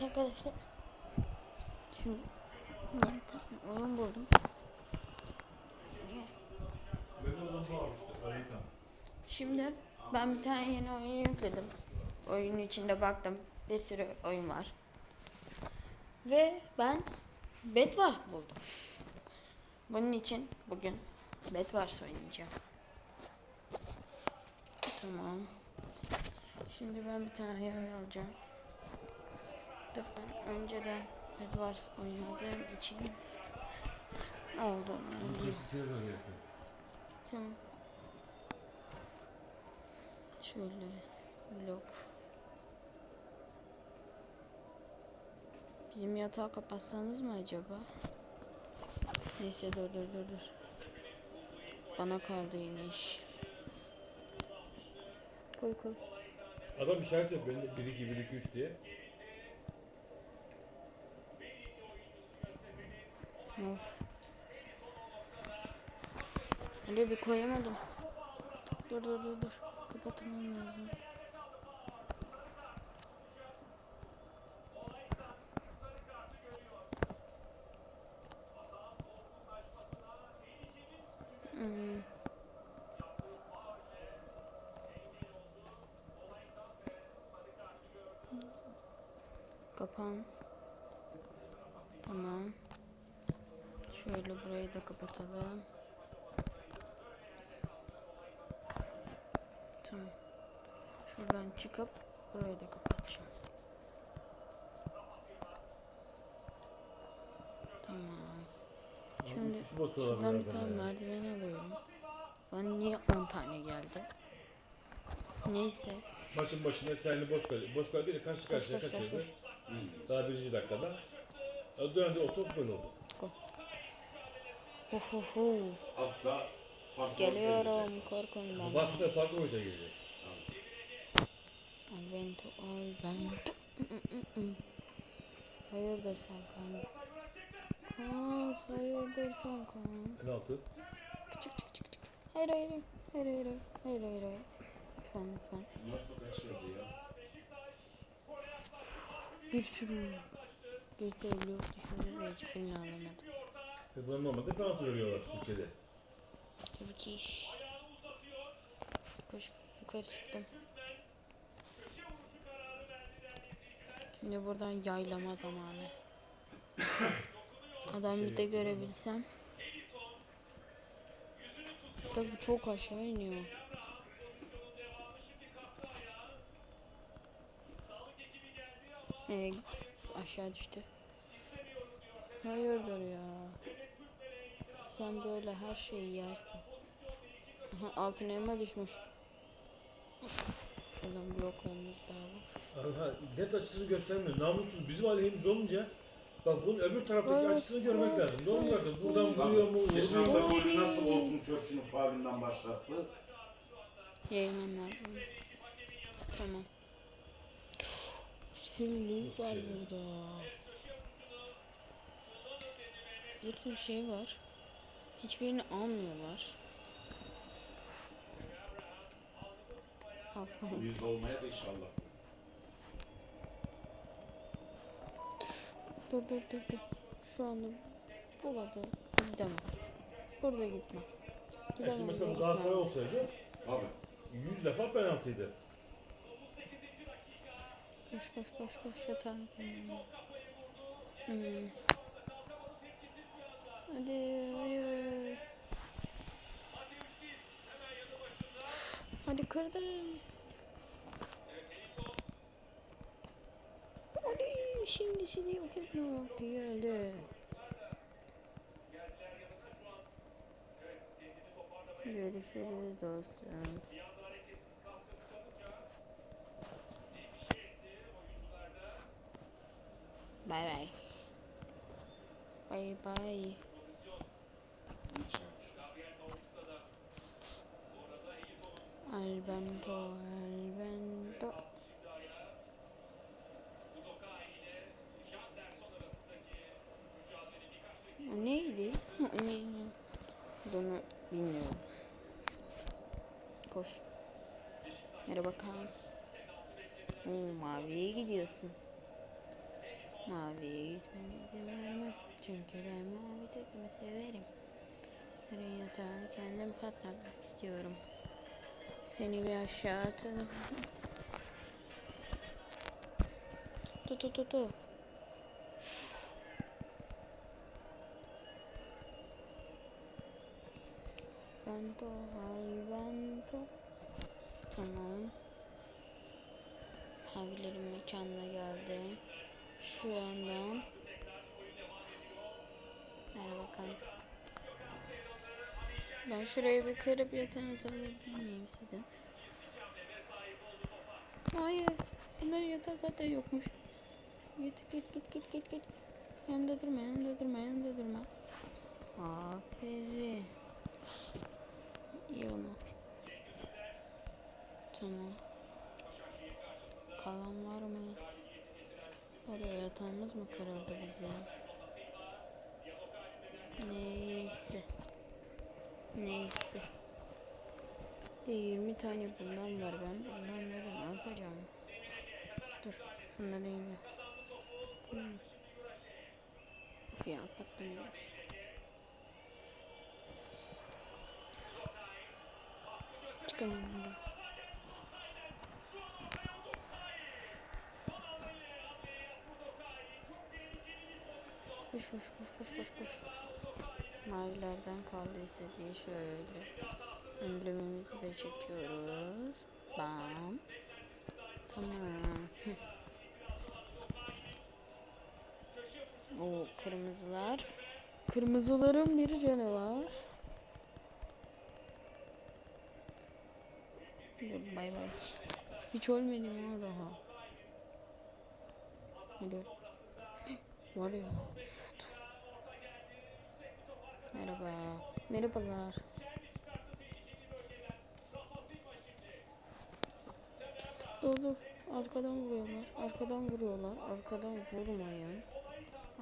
Evet arkadaşlar. Şimdi yeni tane oyun buldum. Şimdi ben bir tane yeni oyun yükledim. Oyunun içinde baktım. Bir sürü oyun var. Ve ben Bedwars buldum. Bunun için bugün Bedwars oynayacağım. Tamam. Şimdi ben bir tane yay alacağım. Dur ben önceden Bedwars oynadığım için bileyim. Tamam. Şöyle blok. Bizim yatağı kapatsanız mı acaba? Neyse dur dur dur dur. Bana kaldı yine iş. Koy koy. Adam işaret yapıyor. 1 2 1 2 3 diye. Of. Öyle bir koyamadım. Dur dur dur dur. Kapatmam lazım. Hmm. Kapan. Tamam. Şöyle burayı da kapatalım. Tamam. Şuradan çıkıp burayı da kapatacağım. Tamam. Şimdi şuradan bir tane merdiven alıyorum. Bana niye 10 tane geldi? Neyse. Maçın başında Senli Bozkale, Bozkale değil de karşı karşıya kaçırdı. Daha birinci dakikada. O dönemde o top gol oldu. Of of of. Atsa farklı Geliyorum korkun benden. Vakti farklı boyuta girecek. Alvento, Alvento. Hayırdır sen Kans? Kans, hayırdır sen Kans? Penaltı. Çık çık çık çık. Hayır hayır hayır. Hayır hayır hayır. Hayır hayır. Lütfen lütfen. Nasıl kaçırdı ya? Bir sürü. Bir sürü blok düşündüm ve hiçbirini alamadım. Bunlar normalde penaltı veriyorlar Türkiye'de. Turkish. Koş yukarı çıktım. Şimdi buradan yaylama zamanı. Adam bir de görebilsem. Tabii çok aşağı iniyor. Ee, aşağı düştü. Hayırdır ya. Sen böyle her şeyi yersin. Aha, altın elma düşmüş. Şuradan bloklarımız da alalım. Aha, net açısını göstermiyor. Namussuz bizim aleyhimiz olunca bak bunun öbür taraftaki Evet, açısını görmek evet, lazım. Doğru mu? evet? Buradan evet. vuruyor mu? Geçen Vuruyor. hafta golü nasıl Olsun Church'un faalinden başlattı? Yayınlam lazım. Tamam. Sürülük var burada. Bir sürü şey var. Hiçbirini almıyorlar. Yüz olmaya da inşallah. Dur dur dur dur. Şu anda burada gidemem. Burada gitme. Ya Gidemem. şimdi mesela bu gitmem. Galatasaray olsaydı Abi 100 defa penaltıydı. Koş koş koş koş yatağın kenarına. Hmm. Hadi. Hadi kırdım. Hadi şimdi sizi yok etme vakti geldi. Görüşürüz dostum. Bay bay. Bay bay. Albento, Albento. O neydi? Neydi? Bunu bilmiyorum. Koş. Merhaba Kans. Oo, maviye gidiyorsun. Maviye gitmene izin vermem. Çünkü ben mavi takımı severim. Yarın yatağını kendim patlatmak istiyorum. Seni bir aşağı atalım. Tu tu tu tu. Vento, hay vento. Tamam. Abilerin mekanına geldim. Şu yandan. Merhaba kanks. Ben şuraya bir kırıp yatağınızı alabilir miyim sizin? Hayır. Bunların yatağı zaten yokmuş. Git git git git git git. Yanımda durma yanımda durma yanımda durma. Aferin. İyi onu. Tamam. Kalan var mı? Oraya yatağımız mı kırıldı bizim? Neyse. Neyse. Bir 20 tane bundan var ben. Bundan ne yapacağım? Dur. Bunları yine. Atayım mı? Of ya patlamıyormuş. Çıkın önümden. Koş koş koş koş koş koş. Mavilerden kaldıysa diye şöyle. Emblemimizi de çekiyoruz. Bam. Tamam. O kırmızılar. Kırmızıların bir canı var. Dur bay bay. Hiç ölmedim ha daha. Hadi. Var ya. Merhabalar. Dur dur. Arkadan vuruyorlar. Arkadan vuruyorlar. Arkadan vurmayın.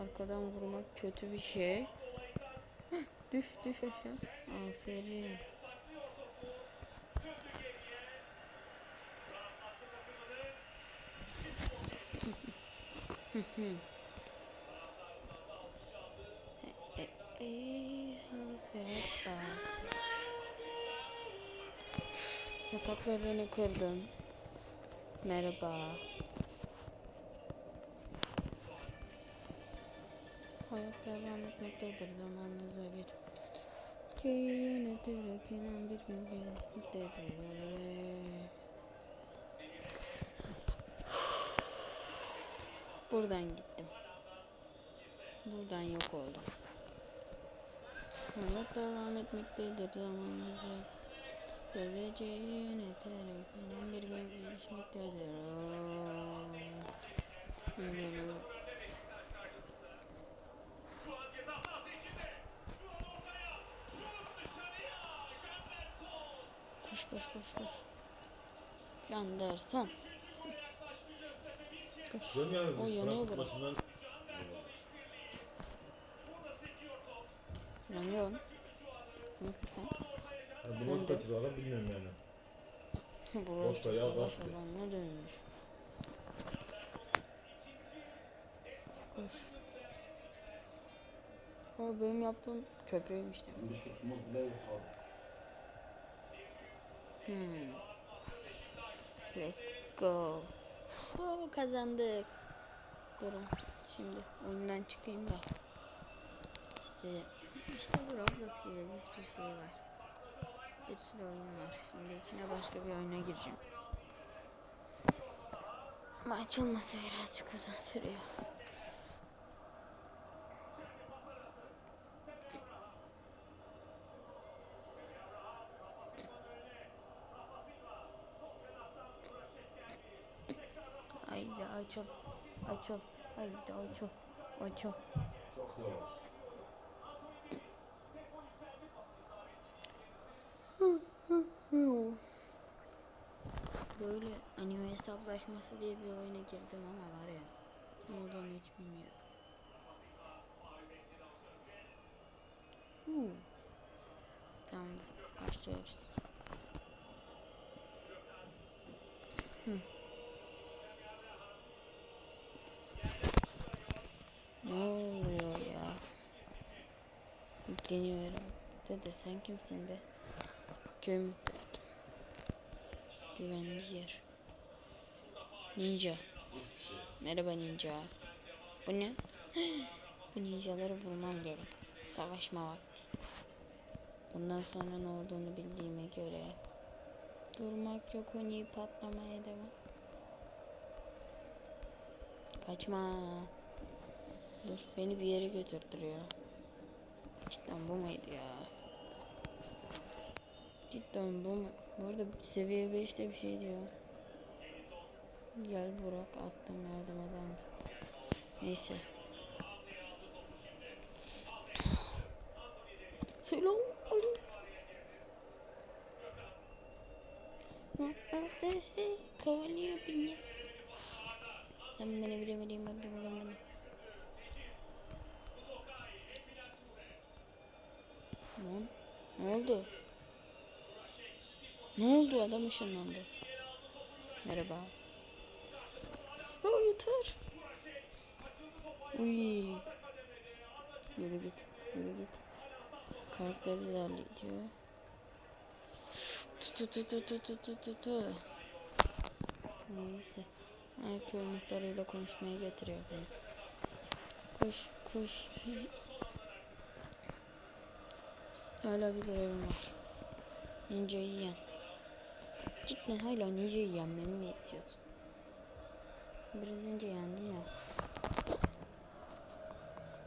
Arkadan vurmak kötü bir şey. Düş düş aşağı. Aferin. E, e, hafif bak. Yataklarını kırdım. Merhaba. Hayat devam etmektedir zamanınıza geç. Şeyi yöneterek inan bir gün gelmektedir. Buradan gittim. Buradan yok oldum. Hayat devam etmektedir zamanınıza. Geleceği yöneterek inan bir gün gelişmektedir. Koş koş koş koş. Anderson. Koş. O yanıyor burası. Ne yapıyorsun? Ya bu nasıl de. kaçırıyorlar bilmiyorum yani. Burası bayağı savaş bastı. alanına dönmüş. Koş. O benim yaptığım köprüymüş demek. Bir şutumuz bile yok abi. Hmm. Let's go. Oo, kazandık. Durun. Şimdi oyundan çıkayım da. Size işte bu Roblox ile bir sürü şey var. Bir sürü oyun var. Şimdi içine başka bir oyuna gireceğim. Ama açılması birazcık uzun sürüyor. Haydi açıl. Açıl. Haydi açıl. Açıl. Çok yavaş. böyle anime hesaplaşması diye bir oyuna girdim ama var ya ne olduğunu hiç bilmiyorum. Hmm. Tamamdır. Başlıyoruz. Hmm. Ne oluyor ya? Geliyorum. Dede sen kimsin be? Kim? Güvenli yer. Ninja. Merhaba ninja. Bu ne? Bu ninjaları bulmam gerek. Savaşma vakti. Bundan sonra ne olduğunu bildiğime göre durmak yok Huni patlamaya devam. Kaçma. Dur beni bir yere götürdürüyor. Cidden bu muydu ya? Cidden bu mu? Bu arada seviye 5'te bir şey diyor. Gel Burak attım yardım eder misin? Neyse. Selam aleyküm. Kavalıyor beni. Sen beni bilemediğin ben bilemedin. Ne? Ne oldu? Ne oldu adam ışınlandı. Merhaba. Ya yeter. Uy. Yürü git. Yürü git. Karakter ilerliyor. Tu tu tu tu tu tu tu tu tu. Neyse. Köy muhtarıyla konuşmaya getiriyor beni. Koş koş. Hala bir görevim var. Ninja'yı yen. Cidden hala Ninja'yı yenmemi mi istiyorsun? Biraz önce yendim ya.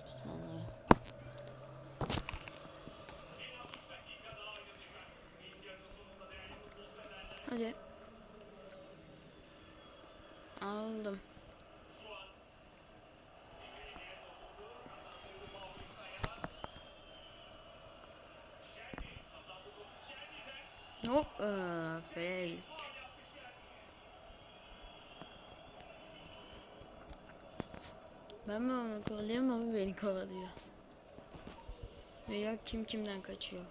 Bir saniye. Hadi. Aldım. Hop, aa, fake. Ben mi onu kovalıyorum ama beni kovalıyor. Veya kim kimden kaçıyor.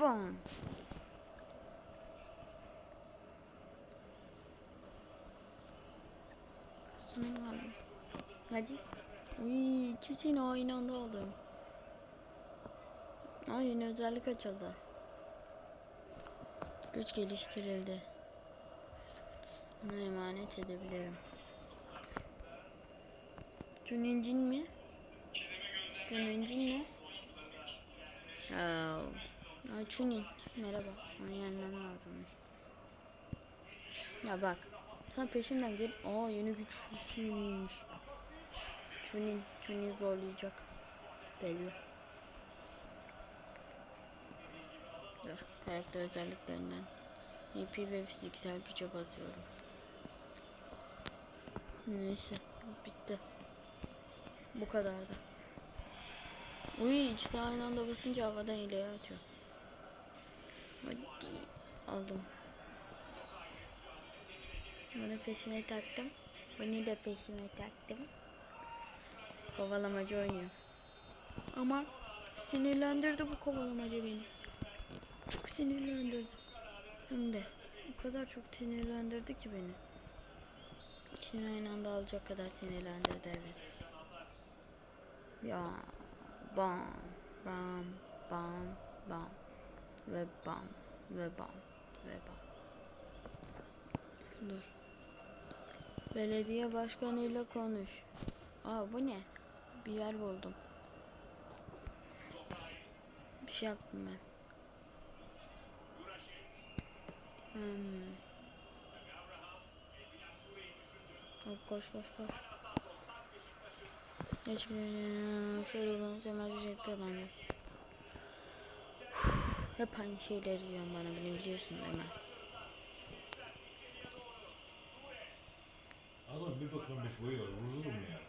Bam. Hadi. Uy, ikisini aynı anda aldım. Aa yeni özellik açıldı. Güç geliştirildi. Ona emanet edebilirim. Cünencin mi? Cünencin ne? Aa, Chunin. Merhaba. Onu yenmem lazımmış. Ya bak. Sen peşimden gel. Aa yeni güçlüymüş. Chunin. Chunin zorlayacak. Belli. Karakter özelliklerinden. EP ve fiziksel güce basıyorum. Neyse. Bitti. Bu kadardı. Uy ikisi aynı anda basınca havadan ileri atıyor. Hadi aldım. Bunu peşime taktım. Bunu da peşime taktım. Kovalamacı oynuyoruz. Ama sinirlendirdi bu kovalamacı beni. Çok sinirlendirdi. Hem de o kadar çok sinirlendirdi ki beni. İkisini aynı anda alacak kadar sinirlendirdi evet. Ya bam bam bam bam ve bam ve bam ve bam. Dur. Belediye başkanıyla konuş. Aa bu ne? Bir yer buldum. Bir şey yaptım ben. Hmm. Hop koş koş koş. Gerçekten şöyle ben temel bir bende. Hep aynı şeyleri diyorsun bana bunu biliyorsun değil mi? Adam 1.95 boyu var. Vururum ya.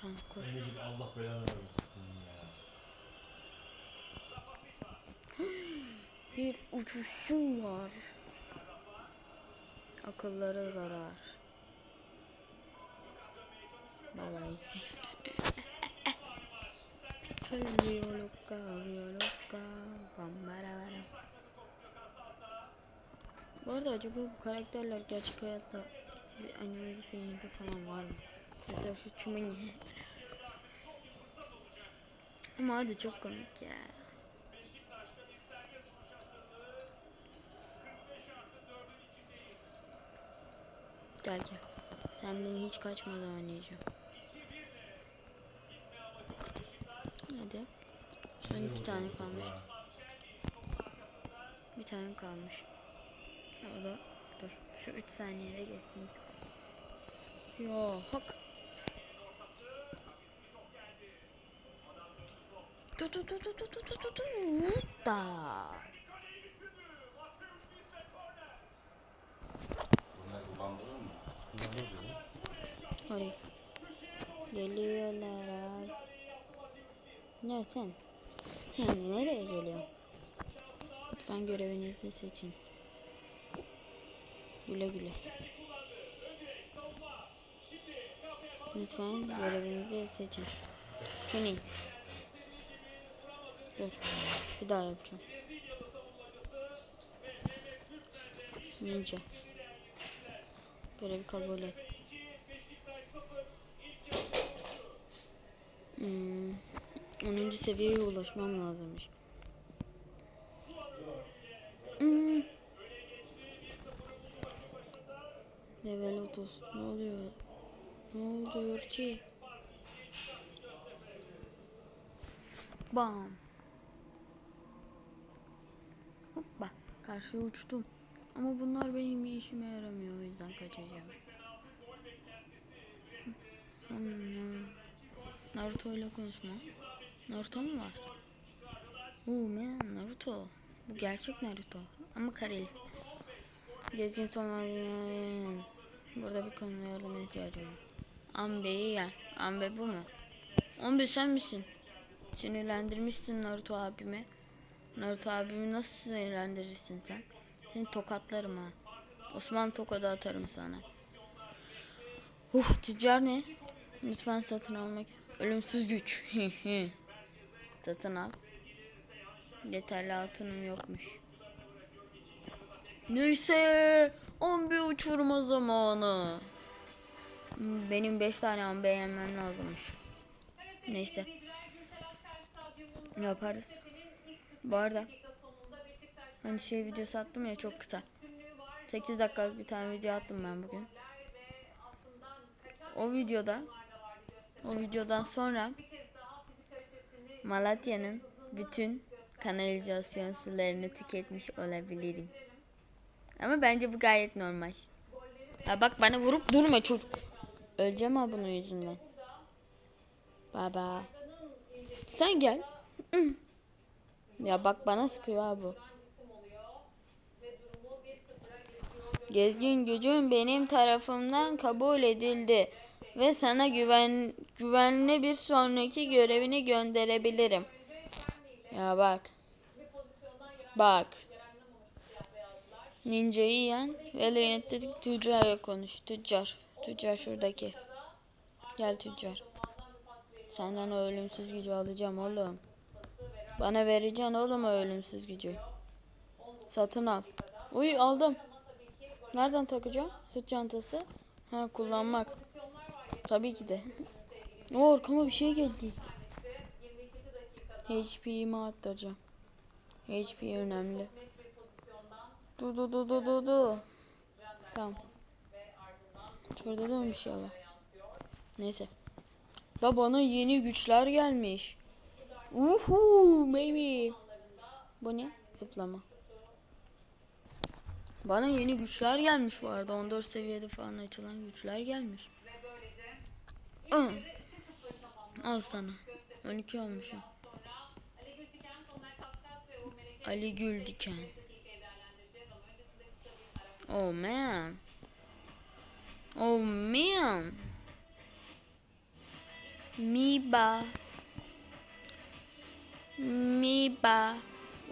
Tamam koş. Allah belanı vermesin senin ya. Bir uçuşum var. Akıllara zarar. Bay bay. Loca, vio loca, bambara Bu arada acaba bu karakterler gerçek hayatta bir anime filminde falan var mı? Mesela şu Chumini. Ama hadi çok komik ya. Gel gel. Senden hiç kaçmadan oynayacağım. Hadi. Son iki tane kalmış. Bir tane kalmış. O da dur. Şu üç saniyede geçsin. Yo hak. Tu tu tu tu tu tu tu tu tu da. Bunlar kullandırır mı? Oraya. Geliyorlar ay. Ne sen? Yani nereye geliyor? Lütfen görevinizi seçin. Güle güle. Lütfen görevinizi seçin. Şunu. Dur. Bir daha yapacağım. Ninja. Görevi kabul et. Hmm. 10. seviyeye ulaşmam lazımmış. Hmm. Level 30. Ne oluyor? Ne oluyor ki? Bam. Hoppa. Karşıya uçtum. Ama bunlar benim bir işime yaramıyor. O yüzden kaçacağım. Sonra... Naruto ile konuşma. Naruto mu var? Oo man Naruto. Bu gerçek Naruto. Ama kareli. Gezgin sonlarının Burada bir konuda yardıma ihtiyacım var. Ambe'yi yer. Ambe bu mu? Ambe sen misin? Sinirlendirmişsin Naruto abimi. Naruto abimi nasıl sinirlendirirsin sen? Seni tokatlarım ha. Osman tokadı atarım sana. Uf tüccar ne? Lütfen satın almak ist- Ölümsüz güç. Satın al. Yeterli altınım yokmuş. Neyse. Ambe uçurma zamanı. Benim 5 tane ambe yemem lazımmış. Neyse. Yaparız. Bu arada hani şey videosu attım ya çok kısa. 8 dakikalık bir tane video attım ben bugün. O videoda o videodan sonra Malatya'nın bütün kanalizasyon sularını tüketmiş olabilirim. Ama bence bu gayet normal. Ya bak bana vurup durma çocuk. Öleceğim ha bunun yüzünden. Baba. Sen gel. Ya bak bana sıkıyor ha bu. Gezgin gücün benim tarafımdan kabul edildi ve sana güven güvenli bir sonraki görevini gönderebilirim. Ya bak. Bak. Ninja'yı yen ve lanetli tüccarla konuş. Tüccar. Tüccar şuradaki. Gel tüccar. Senden o ölümsüz gücü alacağım oğlum. Bana vereceksin oğlum o ölümsüz gücü. Satın al. Uy aldım. Nereden takacağım? Sırt çantası. Ha kullanmak. Tabii ki de. O arkama bir şey geldi. HP'imi arttıracağım. HP önemli. Du du du du du. Tamam. Şurada da bir şey var? Neyse. Da bana yeni güçler gelmiş. Uhu baby. Bu ne? Zıplama. Bana yeni güçler gelmiş bu arada. 14 seviyede falan açılan güçler gelmiş. Al sana. 12 olmuşum. Ali Gül Diken. Oh man. Oh man. Miba. Miba.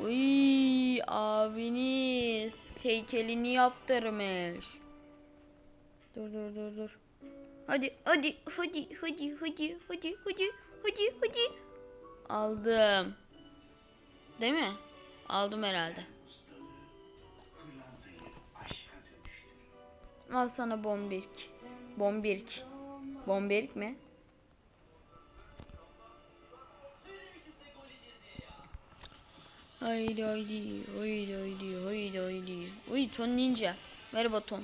Uy abiniz heykelini yaptırmış. Dur dur dur dur. Hadi hadi hadi hadi hadi hadi hadi hadi hadi. Aldım. Değil mi? Aldım herhalde. Al sana bombirk. Bombirk. Bombirk mi? Haydi haydi haydi haydi haydi haydi. Uy Ton Ninja. Merhaba Ton.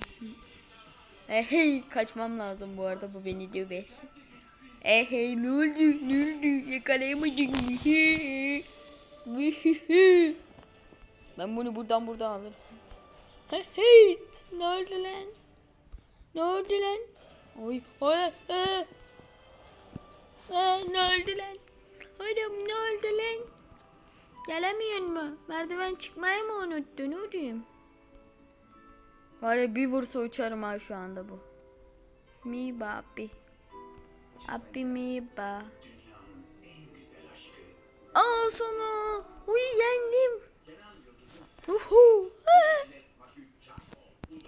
Eh, hey kaçmam lazım bu arada bu beni döver. Eh, hey ne oldu ne oldu yakalayamadın Ben bunu buradan buradan alırım. Hey, ne oldu lan? Ne oldu lan? Oy oy eh. Eh, ne oldu lan? Oğlum ne oldu lan? Gelemiyor mu? Merdiven çıkmayı mı unuttun oğlum? Var ya bir vursa uçarım ha şu anda bu. Mi babi. Abi mi ba. Aa sana. Uy yendim. Uhu.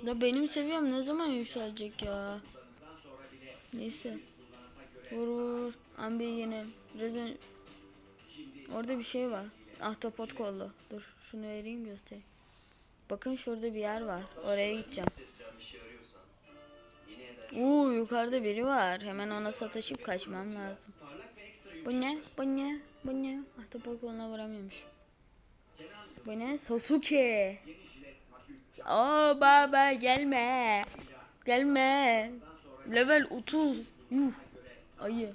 Ya benim seviyem ne zaman yükselecek ya? Neyse. Vur vur. Ambi yine. Ön- Orada bir şey var. Ahtapot kollu. Dur şunu vereyim göstereyim. Bakın şurada bir yer var. Oraya gideceğim. Uuu yukarıda biri var. Hemen ona sataşıp kaçmam lazım. Bu ne? Bu ne? Bu ne? Ahtapot koluna vuramıyormuş. Bu ne? Sasuke. Aa baba gelme. Gelme. Level 30. Yuh. Ayı.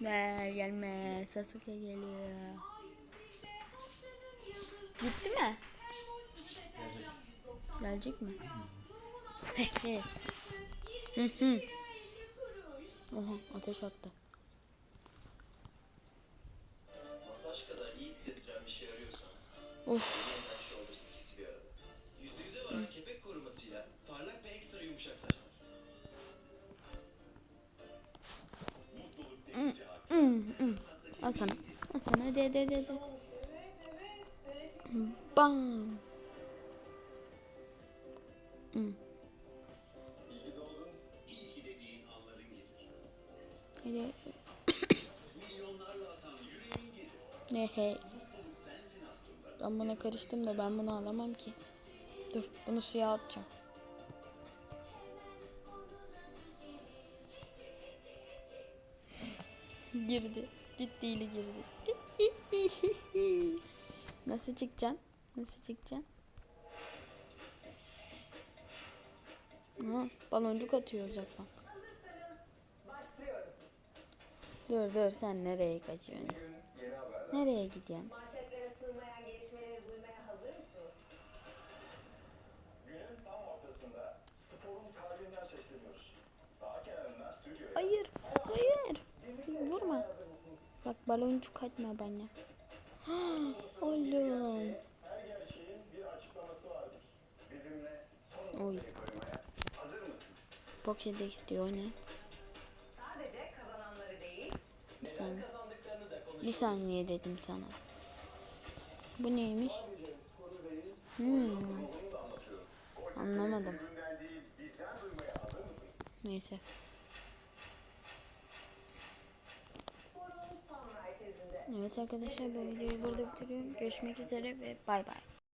Ver gelme. Sasuke geliyor. Gitti mi? Gelecek mi? Hı hı. Oha ateş attı. Masaj kadar iyi hissettiren bir şey arıyorsan Of. yeniden Shoulders ikisi bir arada. %100'e varan kepek korumasıyla parlak ve ekstra yumuşak saçlar. Al sana. Al sana hadi hadi hadi. hadi. Bam. İyi ki doğdun, iyi ki dediğin anların gelir. Hadi. Milyonlarla atan yüreğin gelir. Ne aslında. Ben buna karıştım da ben bunu alamam ki. Dur bunu suya atacağım. Girdi. Ciddiyle girdi. Nasıl çıkacaksın? Nasıl çıkacaksın? Ha, baloncuk atıyor uzaktan. Dur dur sen nereye kaçıyorsun? Nereye gidiyorsun? Hayır, hayır. Vurma. Bak baloncuk atma bana. Oğlum. Her gerçeğin bir açıklaması vardır. Bizimle son Oy. mısınız? Pokédex diyor ne? Sadece kazananları değil, Bir saniye. Bir saniye dedim sana. Bu neymiş? Hmm. Anlamadım. Neyse. Evet arkadaşlar bu videoyu burada bitiriyorum. Görüşmek üzere ve bay bay.